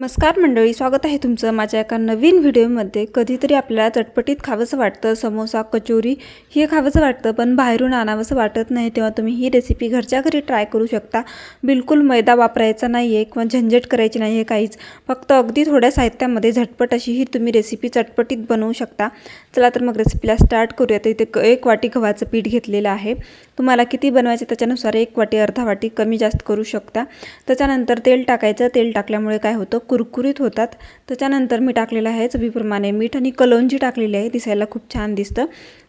नमस्कार मंडळी स्वागत आहे तुमचं माझ्या एका नवीन व्हिडिओमध्ये. कधीतरी आपल्याला चटपटीत खावंसं वाटतं समोसा कचोरी हे खावंसं वाटतं पण बाहेरून आणावंसं वाटत नाही तेव्हा तुम्ही ही रेसिपी घरच्या घरी ट्राय करू शकता. बिलकुल मैदा वापरायचा नाही आहे किंवा झंझट करायची नाही आहे काहीच. फक्त अगदी थोड्या साहित्यामध्ये झटपट अशी ही तुम्ही रेसिपी चटपटीत बनवू शकता. चला तर मग रेसिपीला स्टार्ट करूया. तर इथे क- एक वाटी गव्हाचं पीठ घेतलेलं आहे. तुम्हाला किती बनवायचं त्याच्यानुसार एक वाटी अर्धा वाटी कमी जास्त करू शकता. त्याच्यानंतर तेल टाकायचं. तेल टाकल्यामुळे काय होतं? कुरकुरीत होतात. त्याच्यानंतर मी टाकलेलं आहे चवीप्रमाणे मीठ आणि कलौंजी टाकलेली आहे. दिसायला खूप छान दिसतं.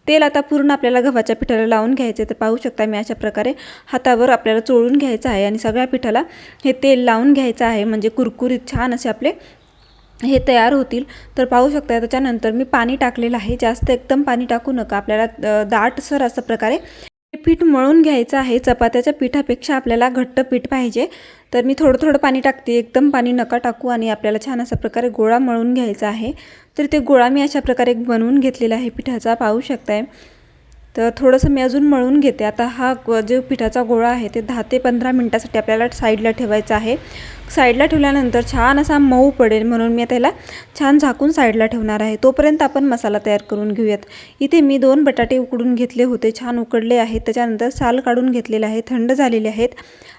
तेल आता पूर्ण आपल्याला गव्हाच्या पिठाला लावून घ्यायचे तर पाहू शकता मी अशा प्रकारे हातावर आपल्याला चोळून घ्यायचं आहे आणि सगळ्या पिठाला हे तेल लावून घ्यायचं आहे. म्हणजे कुरकुरीत छान असे आपले हे तयार होतील. तर पाहू शकता त्याच्यानंतर मी पाणी टाकलेलं आहे. जास्त एकदम पाणी टाकू नका. आपल्याला दाटसर असं प्रकारे पीठ मळून घ्यायचं आहे. चपात्याच्या पिठापेक्षा आपल्याला घट्ट पीठ पाहिजे. तर मी थोडं थोडं पाणी टाकते. एकदम पाणी नका टाकू आणि आपल्याला छान अशा प्रकारे गोळा मळून घ्यायचा आहे. तर ते गोळा मी अशा प्रकारे बनवून घेतलेला आहे. पिठाचा पाहू शकताय. तर थोडंसं मी अजून मळून घेते. आता हा जो पिठाचा गोळा आहे ते दहा ते पंधरा मिनटासाठी आपल्याला साईडला ठेवायचा आहे. साईडला ठेवल्यानंतर छान असा मऊ पडेल म्हणून मी त्याला छान झाकून साईडला ठेवणार आहे. तोपर्यंत आपण मसाला तयार करून घेऊयात. इथे मी दोन बटाटे उकडून घेतले होते छान उकडले आहेत. त्याच्यानंतर साल काढून घेतलेले आहे थंड झालेले आहेत.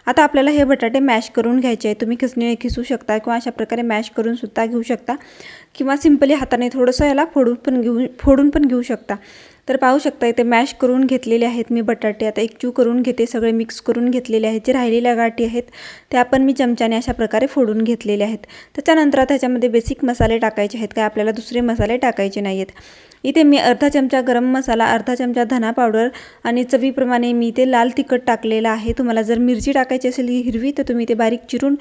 आता आपल्याला हे बटाटे मॅश करून घ्यायचे आहे तुम्ही खिसणीने खिसू शकता किंवा अशा प्रकारे मॅश करून सुद्धा घेऊ शकता. किंवा सिम्पली हाताने थोडंसं याला फोडून पण घेऊ फोडून पण घेऊ शकता. तर पाहू शकता इथे मॅश करून घेतलेले आहेत मी बटाटे. आता एक चू करून घेते सगळे मिक्स करून घेतलेले आहेत. जे राहिलेल्या गाठी आहेत त्या पण मी चमच्याने अशा प्रकारे फोडून घेतलेले आहेत. त्याच्यानंतर आता ह्याच्यामध्ये बेसिक मसाले टाकायचे आहेत. काय आपल्याला दुसरे मसाले टाकायचे नाही आहेत इथे मी अर्धा चमचा गरम मसाला अर्धा चमचा धना पावडर आणि चवीप्रमाणे मी ते लाल तिखट टाकलेलं आहे. तुम्हाला जर मिरची टाकायची असेल ही हिरवी तर तुम्ही ते बारीक चिरून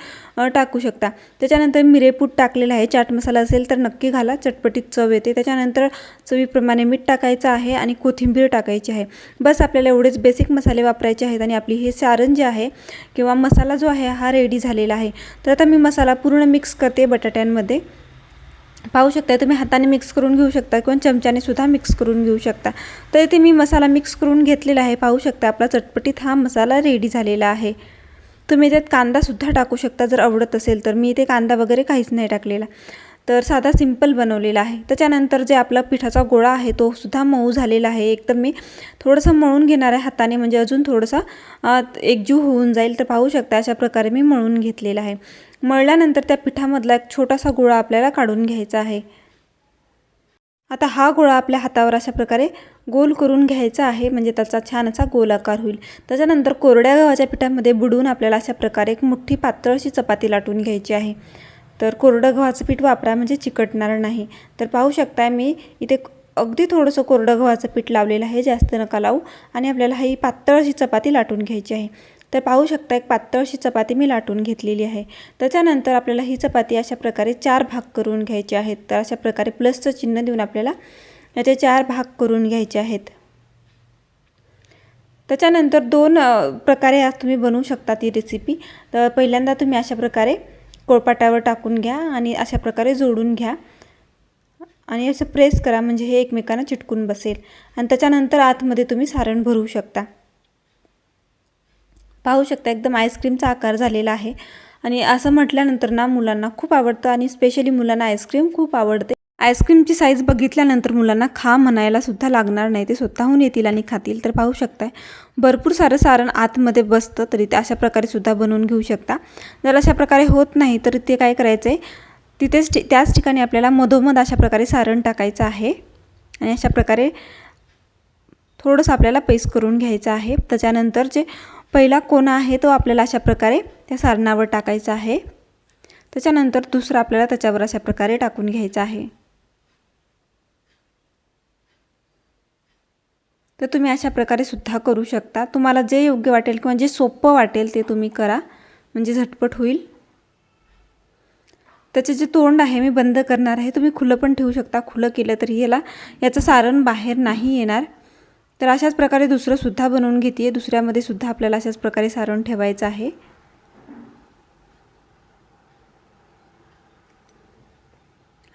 टाकू शकता. त्याच्यानंतर मिरेपूट टाकलेला आहे. चाट मसाला असेल तर नक्की घाला. चटपटीत चव येते. त्याच्यानंतर चवीप्रमाणे मीठ टाकायचं आहे. आणि कोथिंबीर टाकायची आहे. बस आपल्याला एवढेच बेसिक मसाले वापरायचे आहेत आणि आपली हे सारण जे आहे किंवा मसाला जो आहे हा रेडी झालेला आहे. तर आता मी मसाला पूर्ण मिक्स करते बटाट्यांमध्ये. पाहू शकता तुम्ही हाताने मिक्स करून घेऊ शकता किंवा चमच्याने सुद्धा मिक्स करून घेऊ शकता. तर इथे मी मसाला मिक्स करून घेतलेला आहे. पाहू शकता आपला चटपटीत हा मसाला रेडी झालेला आहे. तुम्ही त्यात कांदासुद्धा टाकू शकता जर आवडत असेल तर. मी इथे कांदा वगैरे काहीच नाही टाकलेला. तर साधा सिंपल बनवलेला आहे. त्याच्यानंतर जे आपला पिठाचा गोळा आहे तो सुद्धा मऊ झालेला आहे. एकदम मी थोडंसं मळून घेणार आहे हाताने म्हणजे अजून थोडंसं एकजीव होऊन जाईल. तर पाहू शकता अशा प्रकारे मी मळून घेतलेला आहे. मळल्यानंतर त्या पिठामधला एक छोटासा गोळा आपल्याला काढून घ्यायचा आहे. आता हा गोळा आपल्या हातावर अशा प्रकारे गोल करून घ्यायचा आहे म्हणजे त्याचा छान असा गोल आकार होईल. त्याच्यानंतर कोरड्या गव्हाच्या पिठामध्ये बुडवून आपल्याला अशा प्रकारे एक मोठी पातळ अशी चपाती लाटून घ्यायची आहे. तर कोरडं गव्हाचं पीठ वापरा म्हणजे चिकटणार नाही. तर पाहू शकताय मी इथे अगदी थोडंसं कोरडं गव्हाचं पीठ लावलेलं आहे जास्त नका लावू. आणि आपल्याला ही पातळ अशी चपाती लाटून घ्यायची आहे. तर पाहू शकता एक पातळ अशी चपाती मी लाटून घेतलेली आहे. त्याच्यानंतर आपल्याला ही चपाती अशा प्रकारे चार भाग करून घ्यायचे आहेत. तर अशा प्रकारे प्लसचं चिन्ह देऊन आपल्याला याचे चार भाग करून घ्यायचे आहेत. त्याच्यानंतर दोन प्रकारे आज तुम्ही बनवू शकता ती रेसिपी तर पहिल्यांदा तुम्ही अशा प्रकारे कोळपाटावर टाकून घ्या आणि अशा प्रकारे जोडून घ्या. आणि असं प्रेस करा म्हणजे हे एकमेकांना चिटकून बसेल. आणि त्याच्यानंतर आतमध्ये तुम्ही सारण भरू शकता. पाहू शकता एकदम आईस्क्रीमचा आकार झालेला आहे. आणि असं म्हटल्यानंतर ना मुलांना खूप आवडतं आणि स्पेशली मुलांना आईस्क्रीम खूप आवडते. आईस्क्रीमची साईज बघितल्यानंतर मुलांना खा म्हणायला सुद्धा लागणार नाही. ते स्वतःहून येतील आणि खातील. तर पाहू शकताय भरपूर सारं सारण आतमध्ये बसतं तरी ते अशा प्रकारे सुद्धा बनवून घेऊ शकता. जर अशा प्रकारे होत नाही तर ते काय करायचं आहे तिथेच त्याच ठिकाणी आपल्याला मधोमध अशा प्रकारे सारण टाकायचं आहे. आणि अशा प्रकारे थोडंसं आपल्याला पेस करून घ्यायचं आहे. त्याच्यानंतर जे पहिला कोणा आहे तो आपल्याला अशा प्रकारे त्या सारणावर टाकायचा आहे. त्याच्यानंतर दुसरा आपल्याला त्याच्यावर अशा प्रकारे टाकून घ्यायचा आहे. तर तुम्ही अशा प्रकारे सुद्धा करू शकता. तुम्हाला जे योग्य वाटेल किंवा जे सोपं वाटेल ते तुम्ही करा. म्हणजे झटपट होईल. त्याचे जे तोंड आहे मी बंद करणार आहे. तुम्ही खुलं पण ठेवू शकता. खुलं केलं तरी याला याचं सारण बाहेर नाही येणार. तर अशाच प्रकारे दुसरंसुद्धा बनवून घेते आहे दुसऱ्यामध्ये सुद्धा आपल्याला अशाच प्रकारे सारण ठेवायचं आहे.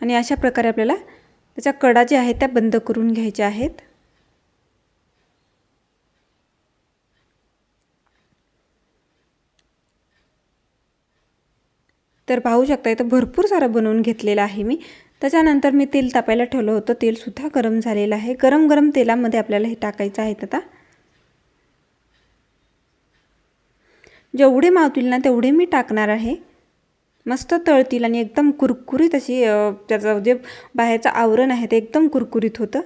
आणि अशा प्रकारे आपल्याला त्याच्या कडा ज्या आहेत त्या बंद करून घ्यायच्या आहेत. तर पाहू शकता इथं भरपूर सारं बनवून घेतलेलं आहे मी. त्याच्यानंतर मी तेल तापायला ठेवलं होतं. तेलसुद्धा गरम झालेलं आहे. गरम गरम तेलामध्ये आपल्याला हे टाकायचं आहे आता. जेवढे मावतील ना तेवढे मी टाकणार आहे. मस्त तळतील आणि एकदम कुरकुरीत अशी त्याचं जे बाहेरचं आवरण आहे ते एकदम कुरकुरीत होतं.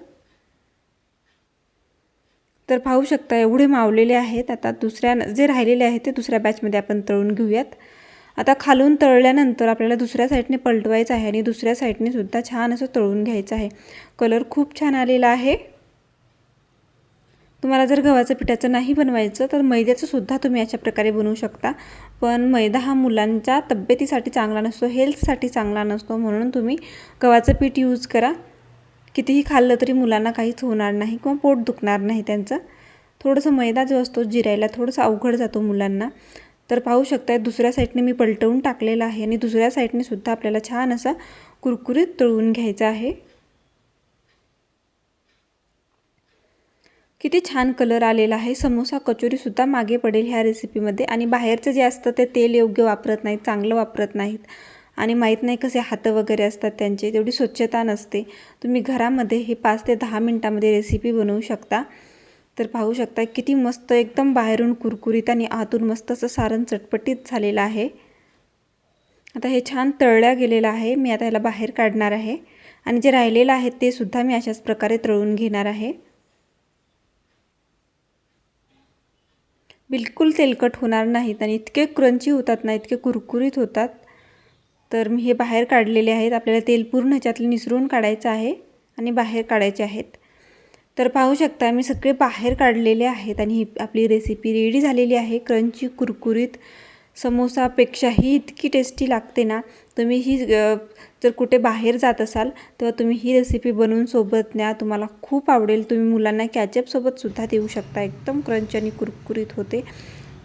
तर पाहू शकता एवढे मावलेले आहेत. आता दुसऱ्या जे राहिलेले आहेत ते दुसऱ्या बॅचमध्ये आपण तळून घेऊयात. आता खालून तळल्यानंतर आपल्याला दुसऱ्या साईडने पलटवायचं आहे आणि दुसऱ्या साईडने सुद्धा छान असं तळून घ्यायचं आहे. कलर खूप छान आलेला आहे. तुम्हाला जर गव्हाचं पिठाचं नाही बनवायचं तर मैद्याचं सुद्धा तुम्ही अशा प्रकारे बनवू शकता. पण मैदा हा मुलांच्या तब्येतीसाठी चांगला नसतो हेल्थसाठी चांगला नसतो म्हणून तुम्ही गव्हाचं पीठ यूज करा. कितीही खाल्लं तरी मुलांना काहीच होणार नाही किंवा पोट दुखणार नाही त्यांचं. थोडंसं मैदा जो असतो जिरायला थोडंसं अवघड जातो मुलांना. तर पाहू शकताय दुसऱ्या साईडने मी पलटवून टाकलेलं आहे आणि दुसऱ्या साईडने सुद्धा आपल्याला छान असा कुरकुरीत तळून घ्यायचा आहे. किती छान कलर आलेला आहे. समोसा कचोरीसुद्धा मागे पडेल ह्या रेसिपीमध्ये आणि बाहेरचं जे असतं ते तेल योग्य वापरत नाहीत चांगलं वापरत नाहीत. आणि माहीत नाही कसे हातं वगैरे असतात त्यांचे तेवढी स्वच्छता नसते. तुम्ही घरामध्ये हे पाच ते दहा मिनटामध्ये रेसिपी बनवू शकता. तर पाहू शकता किती मस्त एकदम बाहेरून कुरकुरीत आणि आतून मस्त असं सारण चटपटीत झालेलं आहे. आता हे छान तळल्या गेलेलं आहे मी आता ह्याला बाहेर काढणार आहे. आणि जे राहिलेलं आहे ते सुद्धा मी अशाच प्रकारे तळून घेणार आहे. बिलकुल तेलकट होणार नाहीत आणि इतके क्रंची होतात ना इतके कुरकुरीत होतात. तर मी हे बाहेर काढलेले आहेत आपल्याला तेल पूर्ण ह्याच्यातलं निसरून काढायचं आहे आणि बाहेर काढायचे आहेत. तर पाहू शकता मी सगळे बाहेर काढलेले आहेत आणि ही आपली रेसिपी रेडी झालेली आहे. क्रंची कुरकुरीत समोसापेक्षाही इतकी टेस्टी लागते ना तुम्ही ही जर कुठे बाहेर जात असाल तेव्हा तुम्ही ही रेसिपी बनवून सोबत न्या. तुम्हाला खूप आवडेल. तुम्ही मुलांना कॅचअपसोबतसुद्धा देऊ शकता. एकदम क्रंच आणि कुरकुरीत होते.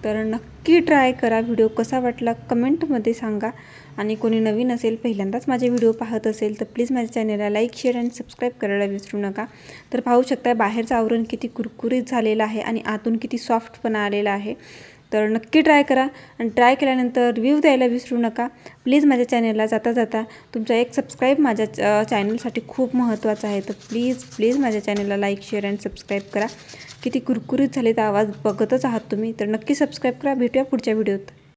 तर नक्की ट्राय करा. व्हिडिओ कसा वाटला कमेंटमध्ये सांगा. आणि कोणी नवीन असेल पहिल्यांदाच माझे व्हिडिओ पाहत असेल तर प्लीज माझ्या चॅनलला लाईक शेअर आणि सबस्क्राईब करायला विसरू नका. तर पाहू शकता बाहेरचं आवरण किती कुरकुरीत झालेलं आहे आणि आतून किती सॉफ्टपणा आलेला आहे. तर नक्की ट्राय करा आणि ट्राय केल्यानंतर रिव्ह्यू द्यायला विसरू नका. प्लीज माझ्या चॅनलला जाता जाता तुमचा एक सबस्क्राईब माझ्या चॅनलसाठी खूप महत्त्वाचा आहे. तर प्लीज प्लीज माझ्या चॅनलला लाईक शेअर अँड सबस्क्राईब करा. किती कुरकुरीत झाले तर आवाज बघतच आहात तुम्ही. तर नक्की सबस्क्राईब करा. भेटूया पुढच्या व्हिडिओत